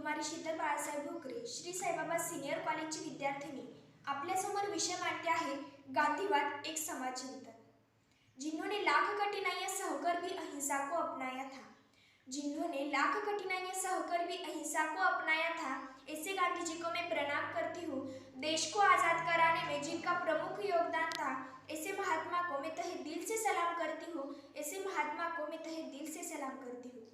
कुमारी Sheetal Balasaheb Bhokare Shri Saibaba senior कॉलेजची विद्यार्थिनी. आपल्यासमोर विषय मांडते आहे गांधीवाद एक समाज चिंतन जिन्होंने लाख कठिनाइयां सहकर भी अहिंसा को अपनाया था. जिन्होंने लाख कठिनाइयां सहकर भी अहिंसा को अपनाया था ऐसे गांधी जी को मैं प्रणाम करती हूँ. देश को आज़ाद कराने में जिनका प्रमुख योगदान था ऐसे महात्मा को मैं तहे दिल से सलाम करती हूँ. ऐसे महात्मा को मैं तहे दिल से सलाम करती हूँ.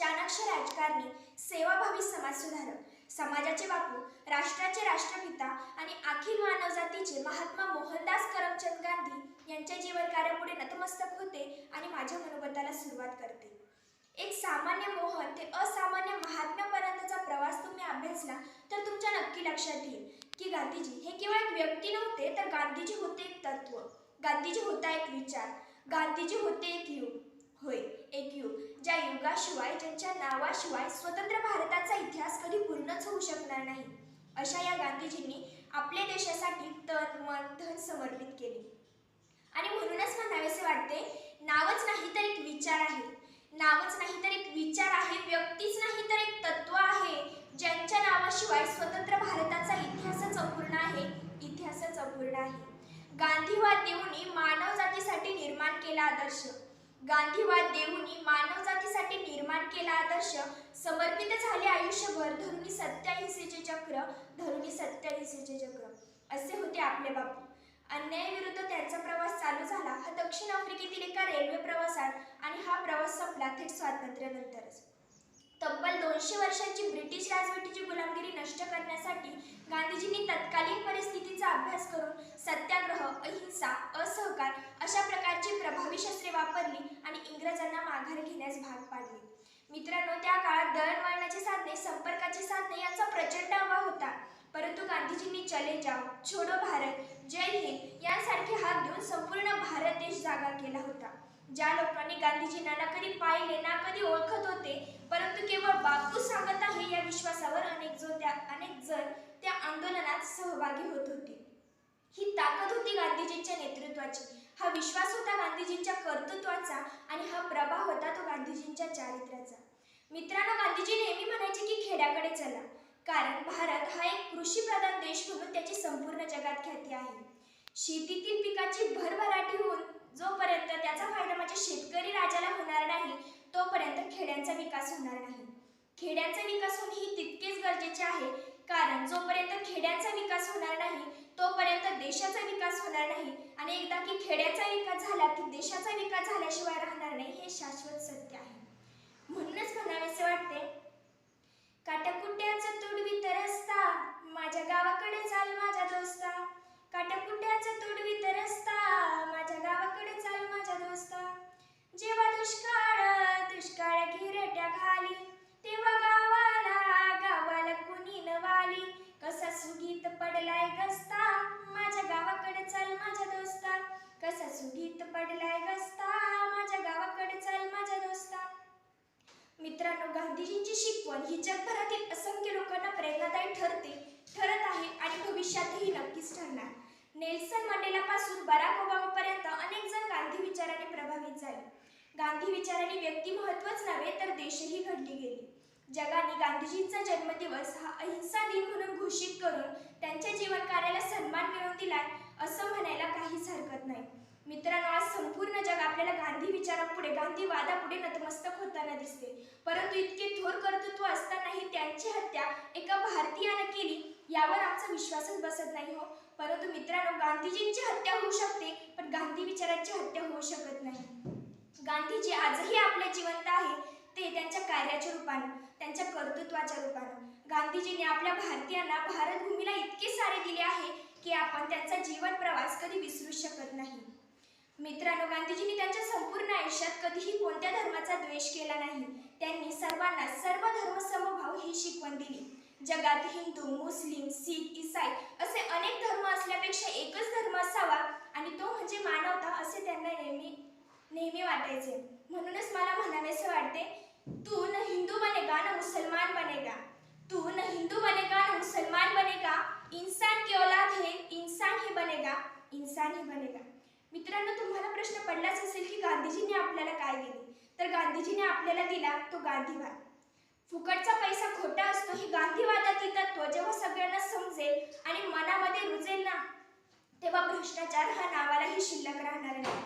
चाणाक्ष राजकारणी सेवाभावी समाज सुधारक. समाजाचे बापू राष्ट्राचे राष्ट्रपिता आणि अखिल मानवजातीचे महात्मा मोहनदास करमचंद गांधी यांच्या जीवनकार्यापुढे नतमस्तक होते आणि माझ्या मनोगताला सुरुवात करते. एक सामान्य मोहन ते असामान्य महात्म्यापर्यंतचा प्रवास तुम्ही अभ्यासला तर तुमच्या नक्की लक्षात येईल की गांधीजी हे केवळ एक व्यक्ती नव्हते तर गांधीजी होते एक तत्व. गांधीजी होता एक विचार. गांधीजी होते एक युग. होय एक युगाशिवाय ज्यांच्या नावाशिवाय स्वतंत्र भारताचा इतिहास कधी पूर्णच होऊ शकणार नाही अशा या गांधीजींनी आपल्या देशासाठी तन मन धन समर्पित केले. आणि म्हणूनच म्हणावेसे वाटते नावच नाही तर एक विचार आहे. नावच नाही तर एक विचार आहे व्यक्तीच नाही तर एक तत्व आहे ज्यांच्या नावाशिवाय स्वतंत्र भारताचा इतिहासच अपूर्ण आहे इतिहासच अपूर्ण आहे. गांधीवाद देऊनी मानव जातीसाठी निर्माण केला आदर्श. गांधीवाद देऊनी मानव जातीसाठी निर्माण केला आदर्श समर्पित झाले आयुष्यभर धरुणी सत्याहिंसेचे चक्र धरुणी सत्याहिंसेचे चक्र. असे होते आपले बापू. अन्यायाविरुद्ध त्यांचा प्रवास चालू झाला. हा दक्षिण आफ्रिकेतील एका रेल्वे प्रवासात आणि हा प्रवास संपला थेट स्वातंत्र्यानंतरच. तब्बल दोनशे वर्षांची ब्रिटिश राजवटीची गुलामगिरी नष्ट करण्यासाठी गांधीजींनी तत्कालीन परिस्थितीचा अभ्यास करून सत्याग्रह अहिंसा असहकार अशा प्रकारची प्रभावी शस्त्रे वापरली आणि इंग्रजांना माघार घेण्यास भाग पाडले. मित्रांनो त्या काळात दळणवळणाची साधने संपर्काची साधने यांचा प्रचंड अभाव होता. परंतु गांधीजींनी चले जाओ छोडो भारत जय हिंद यांसारखे हात देऊन संपूर्ण भारत देश जागा केला होता. ज्या लोकांनी गांधीजींना ना कधी पाहिले ना कधी ओळखत होते परंतु केवळ बापू सांगत आहे या विश्वासावर अनेक जो त्या अनेक जण त्या आंदोलनात सहभागी होत होते. ही ताकद होती गांधीजींच्या नेतृत्वाची. हा विश्वास होता गांधीजींच्या कर्तृत्वाचा आणि हा प्रभाव होता तो गांधीजींच्या चारित्र्याचा. मित्रांनो गांधीजी नेहमी म्हणायचे की खेड्याकडे चला. कारण भारत हा एक कृषीप्रधान देश म्हणून त्याची संपूर्ण जगात ख्याती आहे. शेतीतील पिकाची भरभराटी होऊन जोपर्यंत त्याचा फायदा माझ्या शेतकरी राजाला होणार नाही तोपर्यंत खेड्यांचा विकास होणार नाही. खेड्यांचा विकास होणे ही तितकेच गरजेचे आहे. कारण जोपर्यंत खेड्यांचा विकास होणार नाही तोपर्यंत देशाचा विकास होणार नाही आणि एकदा की खेड्याचा विकास झाला की देशाचा विकास झाल्याशिवाय राहणार नाही हे शाश्वत सत्य आहे. म्हणूनच म्हणावेसे वाटते काटाकुट्याचा गांधीजींची शिकवण ही जगभरातील असंख्य लोकांना प्रेरणादायी ठरते ठरत आहे आणि भविष्यातही नक्कीच ठरणार. नेल्सन मंडेलापासून बराक ओबामापर्यंत अनेक जण गांधी विचाराने प्रभावित झाले. गांधी विचाराने व्यक्ती महत्वच नव्हे तर देशही घडली गेली. जगाने गांधीजींचा जन्मदिवस हा अहिंसा दिन म्हणून घोषित करून त्यांच्या जीवन कार्याला सन्मान मिळवून दिलाय असं म्हणायला काहीच हरकत नाही. मित्रांनो आज संपूर्ण जग आपल्याला गांधी विचारापुढे गांधीवादापुढे नतमस्तक परंतु इतके थोर कर्तृत्व असतानाही त्यांची हत्या एका भारतीयानं केली यावर आमचा विश्वासच बसत नाही हो. परंतु मित्रांनो गांधीजींची हत्या होऊ शकते पण गांधी विचारांची हत्या होऊ शकत नाही. गांधीजी आजही आपल्या जिवंत आहे ते त्यांच्या कार्याच्या रूपानं त्यांच्या कर्तृत्वाच्या रूपानं. गांधीजींनी आपल्या भारतीयांना भारतभूमीला इतके सारे दिले आहे की आपण त्यांचा जीवन प्रवास कधी विसरू शकत नाही. मित्रांनो गांधीजींनी त्यांच्या आयुष्यात कधीही कोणत्या धर्माचा द्वेष केला नाही त्यांनी सर्वांना सर्व धर्म समभाव ही शिकवण दिली. जगात हिंदू मुस्लिम सिख इसाई असे अनेक धर्म असल्यापेक्षा एकच धर्म असावा आणि तो म्हणजे मानवता असे त्यांना नेहमी नेहमी वाटायचे. म्हणूनच मला म्हणावेसे वाटते तू न हिंदू बनेगा न मुसलमान बनेगा तू न हिंदू बनेगा न मुसलमान बनेगा इंसान की औलाद है इंसान ही बनेगा इंसान ही बनेगा मित्रांनो तुम्हाला प्रश्न पडलाच असेल की गांधीजींनी आपल्याला काय दिले? तर गांधीजीने आपल्याला दिला तो गांधीवाद. फुकटचा पैसा खोटा असतो हे गांधीवादातील तत्व जेव्हा सगळ्यांना समजेल आणि मनामध्ये रुजेल ना तेव्हा भ्रष्टाचार हा नावालाही शिल्लक राहणार नाही.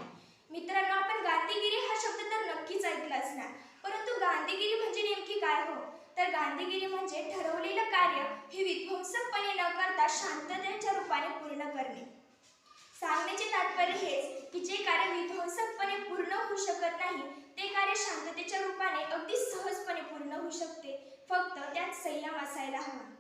मित्रांनो आपण गांधीगिरी हा शब्द तर नक्कीच ऐकला असणार परंतु गांधीगिरी म्हणजे नेमकी काय हो? तर गांधीगिरी म्हणजे ठरवलेलं कार्य हे विध्वंसकपणे न करता शांततेच्या रूपाने पूर्ण तात्पर्य हेच की जे कार्य विध्वंसकपणे पूर्ण होऊ शकत नाही ते कार्य शांततेच्या रूपाने अगदी सहजपणे पूर्ण होऊ शकते. फक्त त्यात संयम असायला हवा.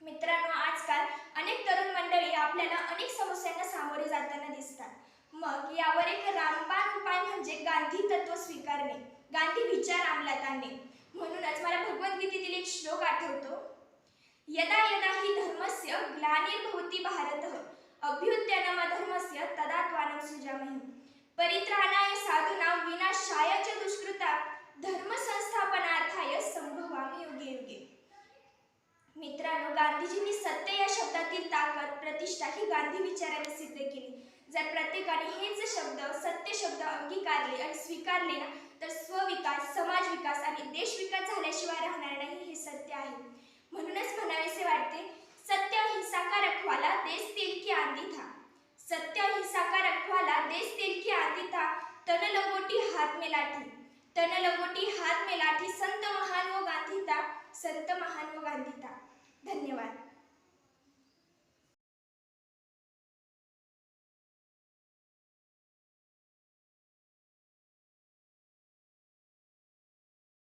मित्रांनो आजकाल अनेक तरुण मंडळी आपल्याला अनेक समस्यांना सामोरे जाताना दिसतात. मग यावर एक रामबाण उपाय म्हणजे गांधी तत्व स्वीकारणे. गांधी विचार अंमलात आणणे. म्हणूनच मला भगवद्गीतेतील एक श्लोक आठवतो. यदा यदा हि धर्मस्य ग्लानिर्भवती भारत. अभ्युत्थानमधर्मस्य तदा त्वानं सृजामहि। परित्राणाय साधूनां विनाशाय च दुष्कृता धर्मसंस्थापनार्थाय संभवामि युगे युगे मित्रांनो गांधीजींनी सत्य या शब्दातील ताकद प्रतिष्ठा ही गांधी विचाराने सिद्ध केली. जर प्रत्येकाने हेच शब्द सत्य शब्द अंगीकारले आणि स्वीकारले ना तर स्वविकास समाज विकास आणि देश विकास झाल्याशिवाय राहणार नाही हे सत्य आहे म्हणूनच म्हणावेसे वाटते सत्य अहिंसा का रखवाला देश तेल की आंधी था सत्य अहिंसा का रखवाला देश तेल की आंधी था तन लगोटी हाथ में लाठी तन लगोटी हाथ में लाठी संत महान वो गांधी था संत महान वो गांधी था धन्यवाद.